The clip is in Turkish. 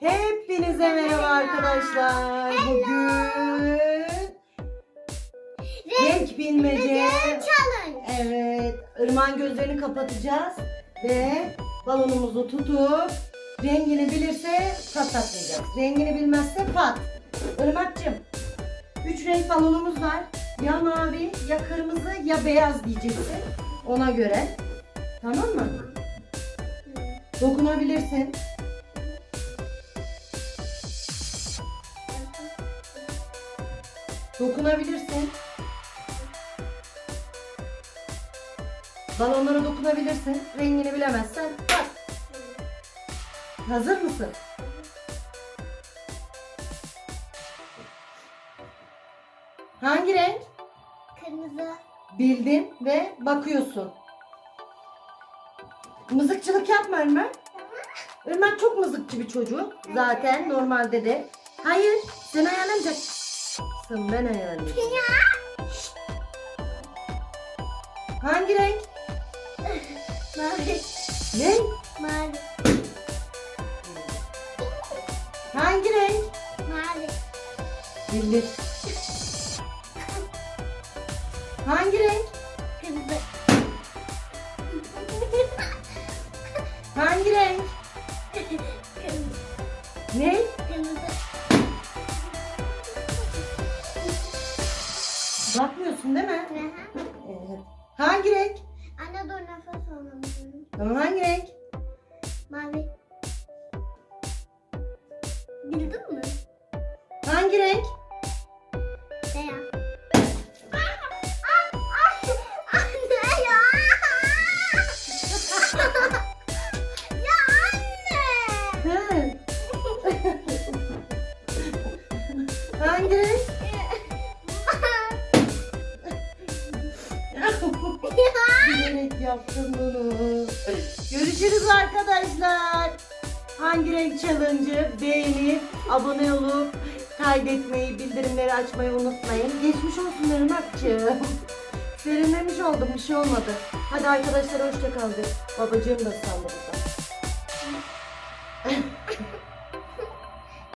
Hepinize merhaba arkadaşlar. Bugün renk bilmece. Challenge. Evet, ırmağın gözlerini kapatacağız ve balonumuzu tutup rengini bilirse patlatmayacağız. Rengini bilmezse pat. Irmak'cığım, üç renk balonumuz var. Ya mavi, ya kırmızı, ya beyaz diyeceksin. Ona göre. Tamam mı? Dokunabilirsin. Dokunabilirsin. Balonlara dokunabilirsin. Rengini bilemezsen bak. Hazır mısın? Hangi renk? Kırmızı. Bildin ve bakıyorsun. Mızıkçılık yapma Irmak. Irmak çok mızıkçı bir çocuk. Zaten normalde de. Hayır, sen ayarlanacaksın. Ben. Şşt. Hangi renk? Mavi. Ne? Mavi. Hangi renk? Mavi. Bildir. Hangi renk? Kırmızı. Hangi renk? Kırmızı. Ne? Kırmızı. Bakmıyorsun değil mi? Evet. Hangi renk? Anne dur nefes alamıyorum. Tamam hangi renk? Mavi. Bildin mi? Hangi renk? Beyaz. Hangi renk? Yaptım bunu. Görüşürüz arkadaşlar. Hangi renk challenge'ı beğenip, abone olup, kaydetmeyi, bildirimleri açmayı unutmayın. Geçmiş olsun Irmak'cığım. Serinlemiş oldum, bir şey olmadı. Hadi arkadaşlar hoşça kalın. Babacığım da burada.